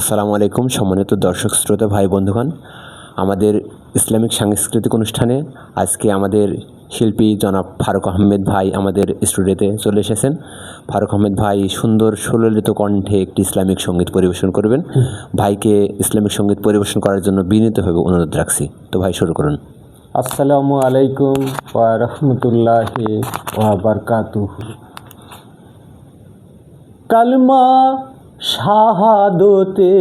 আসসালামু আলাইকুম সম্মানিত দর্শক, শ্রোতা, ভাই, বন্ধুগণ। আমাদের ইসলামিক সাংস্কৃতিক অনুষ্ঠানে আজকে আমাদের শিল্পী জনাব ফারুক আহমেদ ভাই আমাদের স্টুডিওতে চলে এসেছেন। ফারুক আহমেদ ভাই সুন্দর, সুললিত কণ্ঠে একটি ইসলামিক সংগীত পরিবেশন করবেন। ভাইকে ইসলামিক সংগীত পরিবেশন করার জন্য বিনীতভাবে অনুরোধ রাখছি। তো ভাই, শুরু করুন। আসসালামু আলাইকুম রাহমাতুল্লাহি কালমা শাহাদতে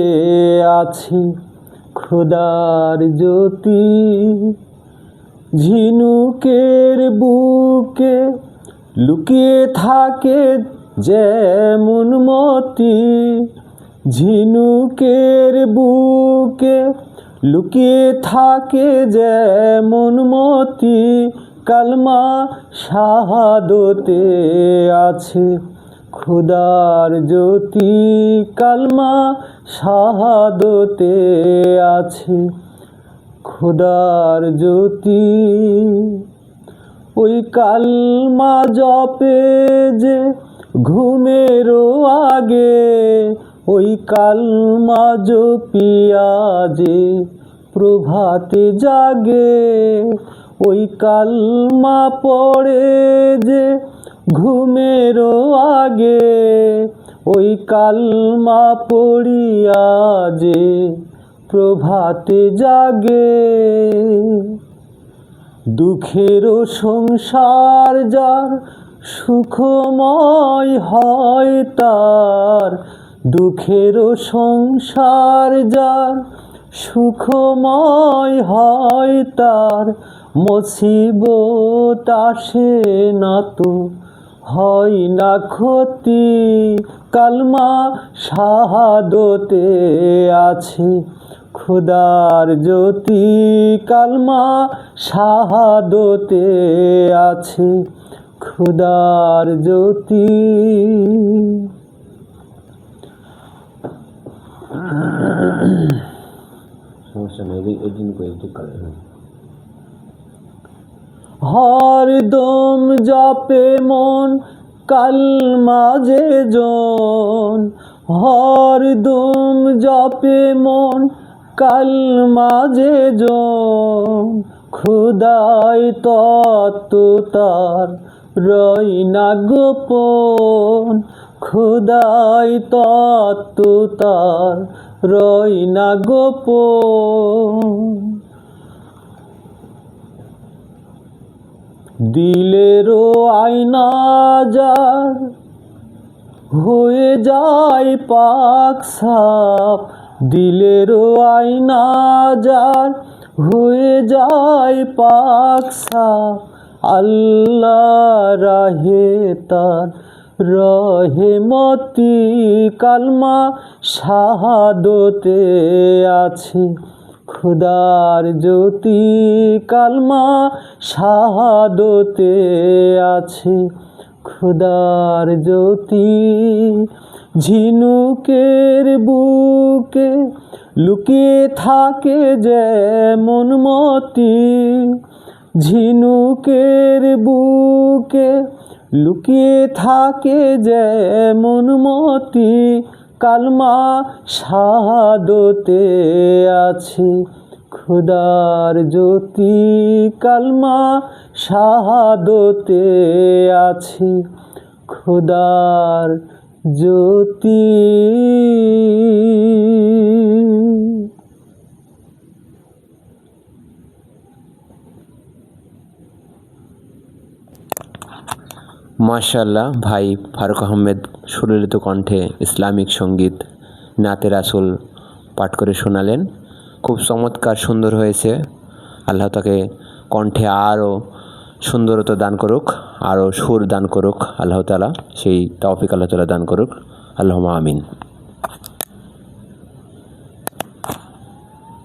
আছে খোদার জ্যোতি। ঝিনুকের বুকে লুকিয়ে থাকে যেমন মতি। ঝিনুকের বুকে লুকিয়ে থাকে যেমন মতি। কালমা শাহাদতে আছে খুদার জ্যোতি কালমা শাহাদতে আছে। খুদার জ্যোতি, ওই কালমা জপে যে ঘুমেরও আগে, ওই কালমা জপিয়া যে প্রভাতে জাগে, ওই কালমা পড়ে যে ঘুমেরও আগে ওই কালমা পড়িয়া যে প্রভাতে জাগে। দুঃখেরও সংসার যার সুখময় হয় তার দুঃখেরও সংসার যার সুখময় হয় তার, মুসিবত আসে না তো হয় না ক্ষতি, কালমা শাহাদতে আছে। খুদার জ্যোতি, কালমা শাহাদতে আছে। খুদার জ্যোতি। সমস্যা নেই, এই দিন করে হরদম জপে মন কালমা যে জন। হরদম জপে মন কালমা যে জন। খুদাই তত্ত্ব তার রই না গোপন। খুদাই তত্ত্ব তার রই না গোপন। দিলেরও আয়না যার হয়ে যায় পাক সাপ, দিলেরও আয়না যার হয়ে যায় পাক সাপ। আল্লাহ রাহে তার রহেমতি কালমা শাহাদতে আছে। খুদার জ্যোতি কালমা শাহাদতে আছে। খুদার জ্যোতি ঝিনুকের বুকে লুকিয়ে থাকে যেমন মতি। ঝিনুকের বুকে লুকিয়ে থাকে যেমন মতি। কালমা শাহাদতে আছে। খুদার জ্যোতি কালমা শাহাদতে আছে। খুদার জ্যোতি। মাশাল্লাহ ভাই ফারুক আহমেদ সুললিত কণ্ঠে ইসলামিক সংগীত নাতে রাসুল পাঠ করে শোনালেন। খুব চমৎকার সুন্দর হয়েছে। আল্লাহ তাকে কণ্ঠে আরও সুন্দরতা দান করুক, আরও সুর দান করুক। আল্লাহ তালা সেই তৌফিক আল্লাহ তালা দান করুক। আল্লাহ আমিন।